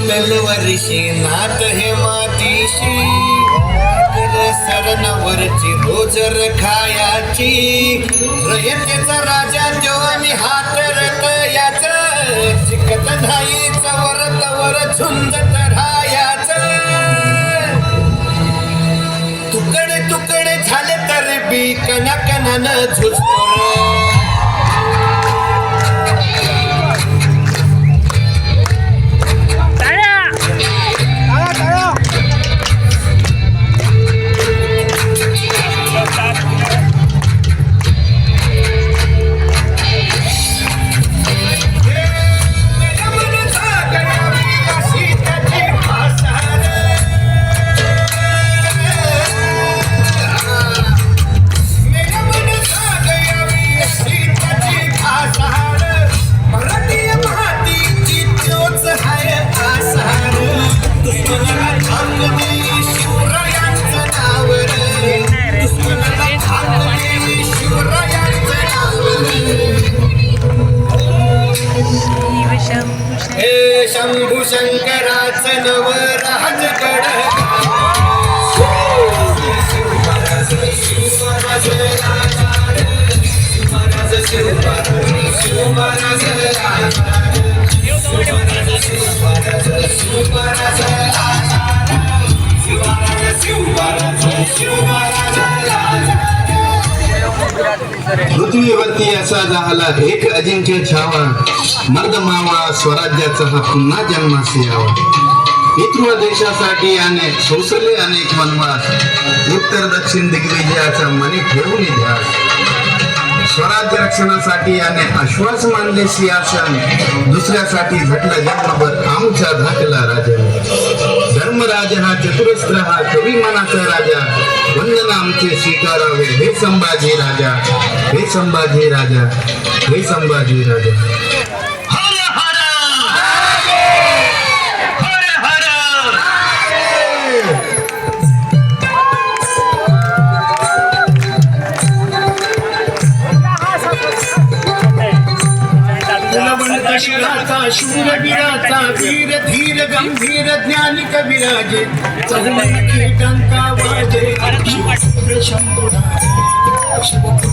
तलवारीशी नात हे मातीशी. वाटलं सरणावरची रोजर खायाची. रयतेचा राजा तो आणि हात रत याच शिकत नाही चवर तवर झुंज राहायाच तुकडे तुकडे झाले तर बी कना कनानं झुजतो. शंभू शंकराचं नवरा. पृथ्वीवरती असा झाला एक अजिंक्य छावा मर्द मावा स्वराज्याचा हा पुन्हा जन्मास यावा पितृ देशासाठी अनेक सोसले अनेक वनवास उत्तर दक्षिण दिग्विजयाचा मनी ठेवून इतिहास स्वराज्य रक्षणासाठी याने आश्वास मानले सियासन दुसऱ्यासाठी झटला जन्मभर आमच्या धाकला राजा धर्मराज हा चतुरस्त्र हा कवी मनाचा राजा वंदना आमचे स्वीकारावे. हे संभाजी राजा हे संभाजी राजा हे संभाजी राजा. शूरवीराचा वीर धीर गंभीर ज्ञानी कविराजे चहुमुखी टंका वाजे शिवपुत्र